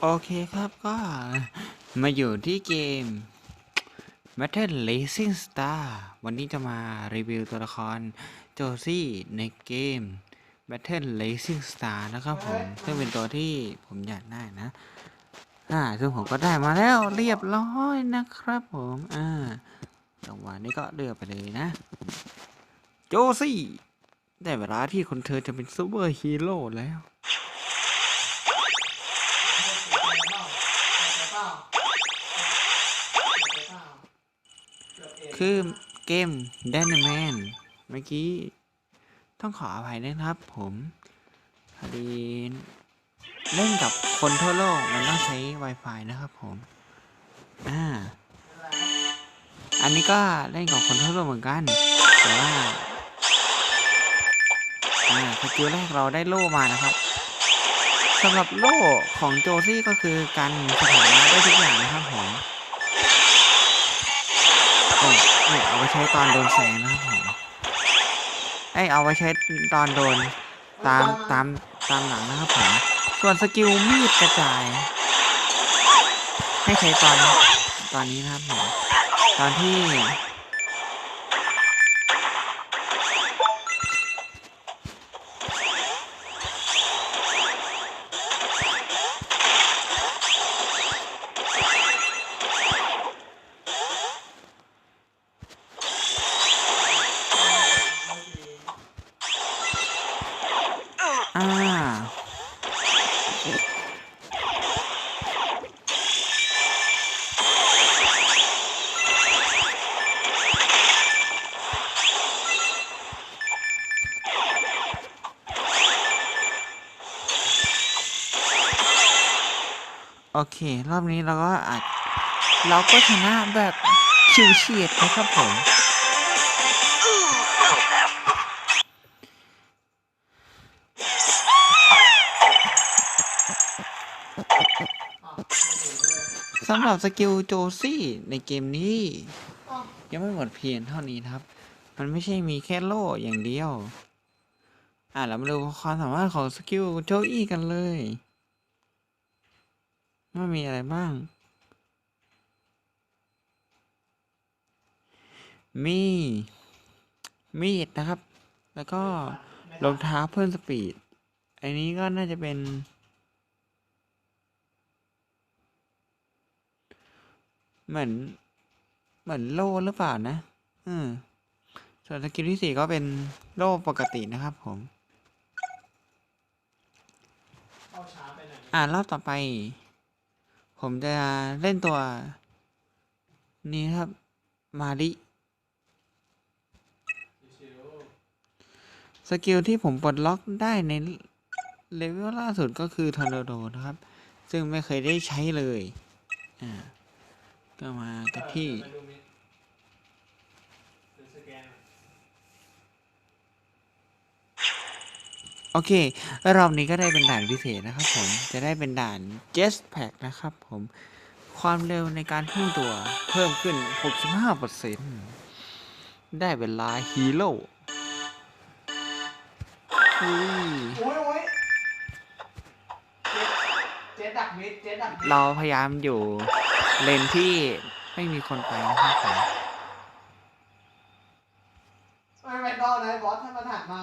โอเคครับก็มาอยู่ที่เกม Battle Racing Star วันนี้จะมารีวิวตัวละครโจซี่ในเกม Battle Racing Star นะครับผม ซึ่งเป็นตัวที่ผมอยากได้นะอ่าซึ่งผมก็ได้มาแล้วเรียบร้อยนะครับผมอ่าจังหวะนี้ก็เลือกไปเลยนะ โจซี่ ได้เวลาที่คนเธอจะเป็นซูเปอร์ฮีโร่แล้ว คือเกม d y n a m a n เมื่อกี้ ต้องขออภัยนะครับผมพอดีเล่นกับคนทั่วโลกมันต้องใช้ Wi-Fi นะครับผม อ่า อันนี้ก็เล่นกับคนทั่วโลกเหมือนกัน แต่ว่า อ่าสกิลแรกเราได้โล่มานะครับสำหรับโล่ของโจซี่ก็คือการสถานะได้ทุกอย่างนะครับผม โอ้ เนี่ยเอาไว้ใช้ตอนโดนแสงนะครับผมไอเอาไว้ใช้ตอนโดนตามตามตามหลังนะครับผมส่วนสกิลมีดกระจาย ให้ใช้ตอนตอนนี้นะครับผมตอนที่ เค รอบนี้เราก็อาจเราก็ชนะแบบชิวเฉียดนะครับผม สำหรับสกิลโจซี่ในเกมนี้ ยังไม่หมดเพียงเท่านี้ครับ มันไม่ใช่มีแค่โล่อย่างเดียว อะ เรามาดูความสามารถของสกิลโจอี้กันเลย ว่ามีอะไรบ้าง มี มีดนะครับ แล้วก็รองเท้าเพิ่มสปีด อันนี้ก็น่าจะเป็น เหมือน เหมือนโล่หรือเปล่านะอืมส่วนสกิลที่สี่ก็เป็นโล่ปกตินะครับผม อ่ารอบต่อไป ผมจะเล่นตัว นี้ครับ มาริสกิลที่ผมปลดล็อกได้ในเลเวลล่าสุดก็คือทอร์นาโดนะครับ ซึ่งไม่เคยได้ใช้เลย อ่า ก็มากันที่ โอเครอบนี้ก็ได้เป็นด่านพิเศษนะครับผมจะได้เป็นด่าน Jetpack นะครับผมความเร็วในการพุ่งตัวเพิ่มขึ้น 65%ได้เวลาฮีโร่อุ้ยโอ้ยโอ้ยเจ๊ดักมิดเจ๊ดักมิดเราพยายามอยู่เลนที่ไม่มีคนไปนะครับผมไม่เป็นดอลนะบอสถ้ามันหันมา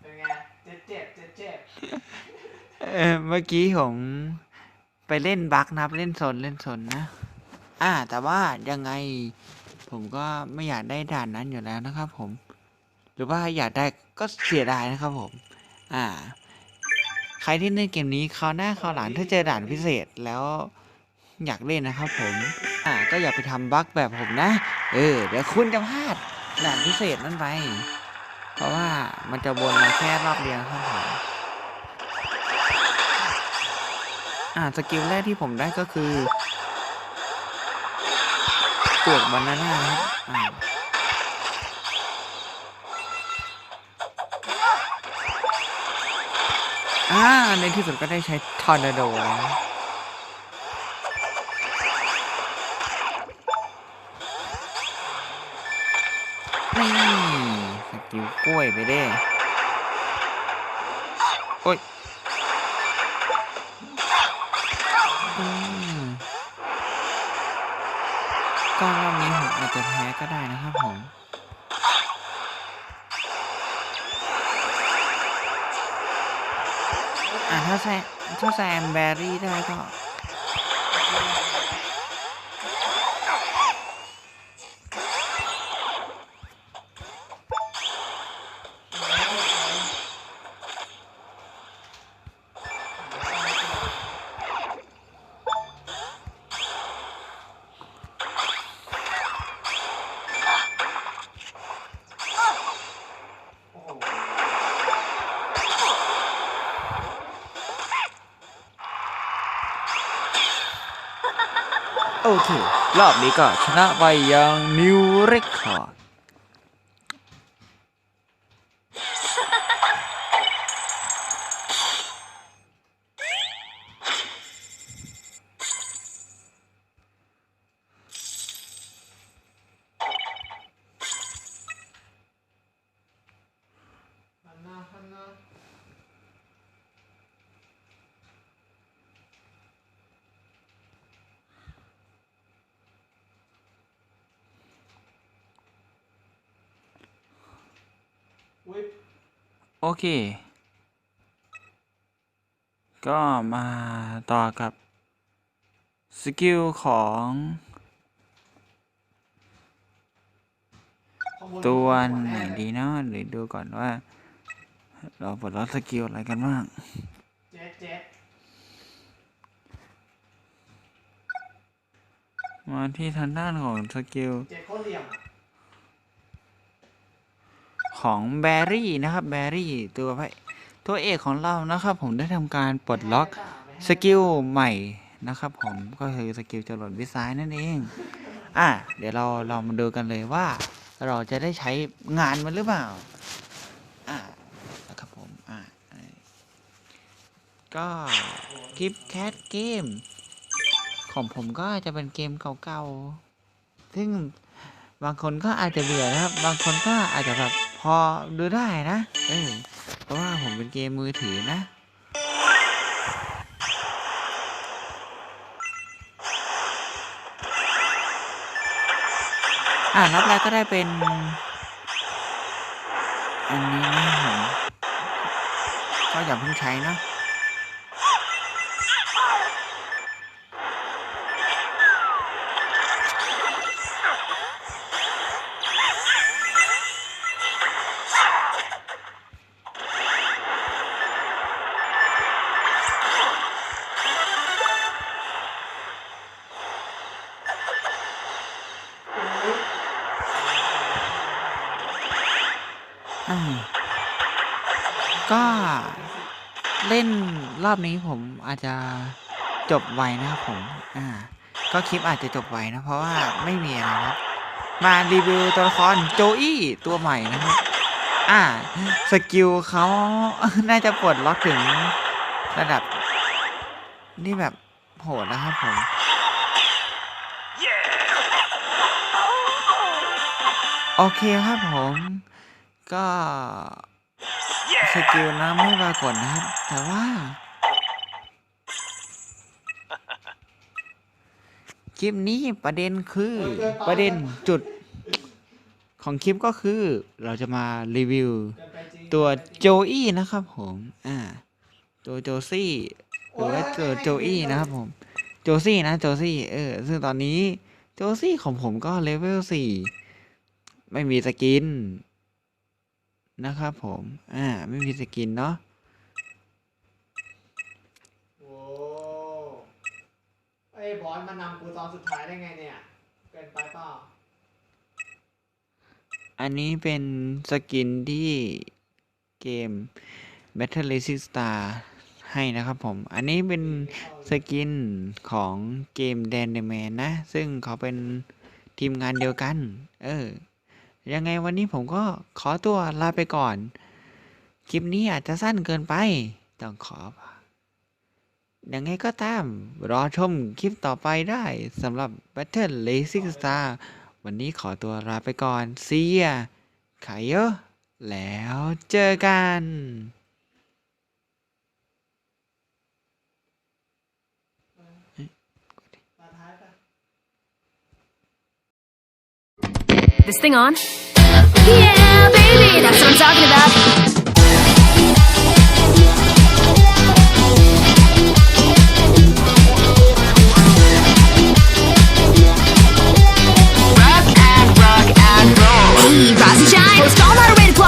เป็น เจ๊เจ็บเจ๊เจ็บเออเมื่อกี้ผมไปเล่นบักนะครับ เล่นโซนเล่นโซนนะ อ่า แต่ว่ายังไง ผมก็ไม่อยากได้ด่านนั้นอยู่แล้วนะครับผม หรือว่าอยากได้ก็เสียดายนะครับผม อ่า ใครที่เล่นเกมนี้คราวหน้าคราวหลังถ้าเจอด่านพิเศษแล้วอยากเล่นนะครับผม อ่า ก็อย่าไปทำบั๊กแบบผมนะ เออ เดี๋ยวคุณจะพลาดด่านพิเศษนั้นไป เพราะว่ามันจะวนมาแค่รอบเดียวครับผมอ่าสกิลแรกที่ผมได้ก็คือเปลือกบานาน่านะครับอ่าอ่า ในที่สุดก็ได้ใช้ทอร์นาโดแล้วนี่ กิวกล้วยไปได้โอ้ยก็รอบนี้ผมอาจจะแพ้ก็ได้นะครับผมอ่าถ้าแซมถ้าแซมแบรี่ได้ก็ โอเค รอบนี้ก็ชนะไปอย่างนิวเรคคอร์ด โอเค ก็มาต่อกับ สกิลของข้างบนตัวหัไหนแเลยดีเนาะหรือดูก่อนว่า เราปลดล็อกสกิลอะไรกันบ้างเจ็ดเจ็ดมาที่ทางด้านของสกิลเจ็ดโคตรเหลี่ยมอะ ของแบรี่นะครับแบรี่ตัวพระตัวเอกของเรานะครับ ผมได้ทำการปลดล็อกสกิลใหม่นะครับ ผมก็คือสกิลจรวดวิสัยนั่นเองอะเดี๋ยวเราเรามาดูกันเลยว่า เราจะได้ใช้งานมันหรือเปล่าอะนะครับผมอะก็คลิปแคทเกมของผมก็จะเป็นเกมเก่าๆซึ่งบางคนก็อาจจะเบื่อนะครับ บางคนก็อาจจะแบบ อดูได้นะ เออเพราะว่าผมเป็นเกมมือถือนะอ่ารับแรกก็ได้เป็น อันนี้นะผมก็อย่าเพิ่งใช้นะ รอบนี้ผมอาจจะจบไวนะครับผม อ่า ก็คลิปอาจจะจบไวนะ เพราะว่าไม่มีอะไรนะมารีวิวตัวละครโจอี้ตัวใหม่นะครับ อ่า สกิลเขาน่าจะปลดล็อกถึงระดับ นี่แบบโหดนะครับผมโอเคครับผม ก็สกิลนะไม่ปรากฏนะครับ แต่ว่า คลิปนี้ประเด็นคือประเด็นจุดของคลิปก็คือเราจะมารีวิวเกินไปจริงตัวเกินไปจริงโจอี้นะครับผมอ่าตัวโจซี่หรือว่าตัวโจอี้นะครับผมโจซี่นะโจซี่เออซึ่งตอนนี้โจซี่ของผมก็เลเวลสี่ไม่มีสกินนะครับผมอ่าไม่มีสกินเนาะ โอ้ ไอ้บอสมานำกูตอนสุดท้ายได้ไงเนี่ย เกินไปเปล่า อันนี้เป็นสกินที่เกม Battle Racing Star ให้นะครับผม อันนี้เป็นสกินของเกม d a n d e m a n นะ ซึ่งเขาเป็นทีมงานเดียวกัน เออ ยังไงวันนี้ผมก็ขอตัวลาไปก่อน คลิปนี้อาจจะสั้นเกินไป ต้องขอ ยังไงก็ตาม รอชมคลิปต่อไปได้สำหรับ Battle Racing Star วันนี้ขอตัวลาไปก่อนเซียขายเยอะแล้วเจอกัน This thing on? Yeah, baby, that's what I'm talking about.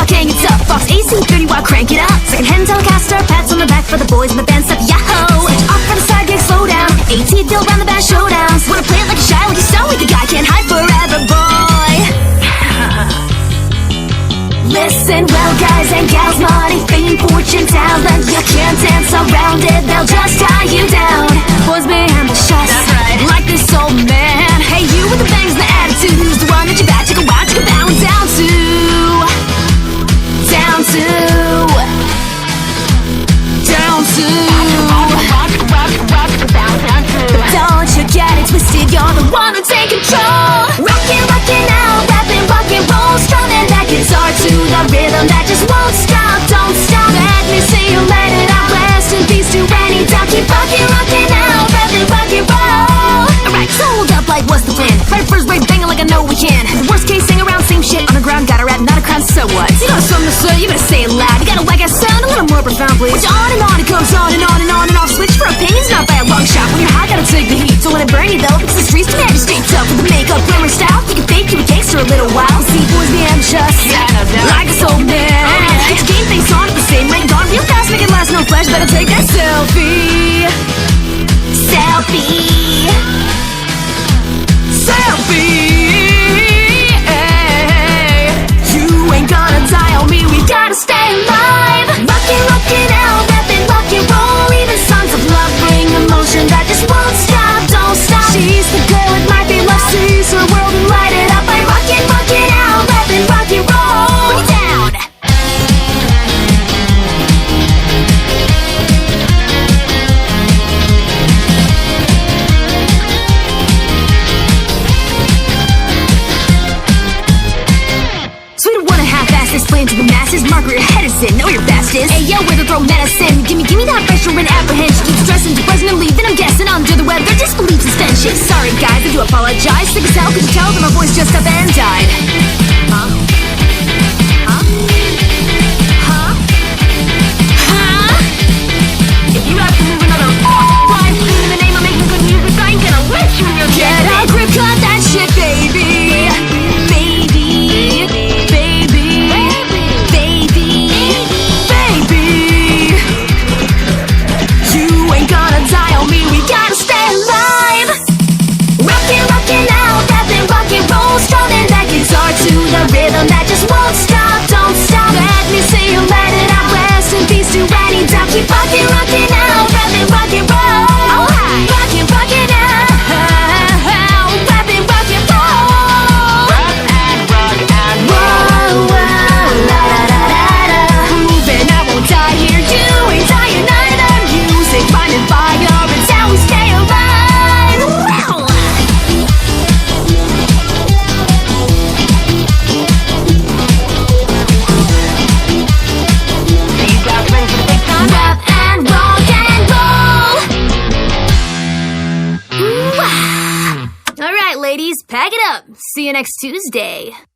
walking, it's fight was to win. Right first wave banging like I know we can. Worst case, sing around, same shit. Underground, gotta rap, not a crime, so what? You know something to say, you better say it loud. You got a whack ass sound, a little more profound, please. Which on and on, it goes on and on and on and off. Switch for opinions, not by a long shot. When you're high, gotta take the heat. So when let it burn you though, it's the streets to you stay tough. With the makeup, glamour style, you can fake you a gangster a little while. See boys be just like a soul man. Oh, Each game face on at the same rate, gone real fast, make it last, no flash. Better take that selfie, selfie selfie. You ain't gonna die on me, we gotta stay alive. Out, that rock and roll. Even songs of love bring just won't stop, don't stop. She's the girl with my philosophy. apologize. Sick as hell, could you tell that my voice just next Tuesday.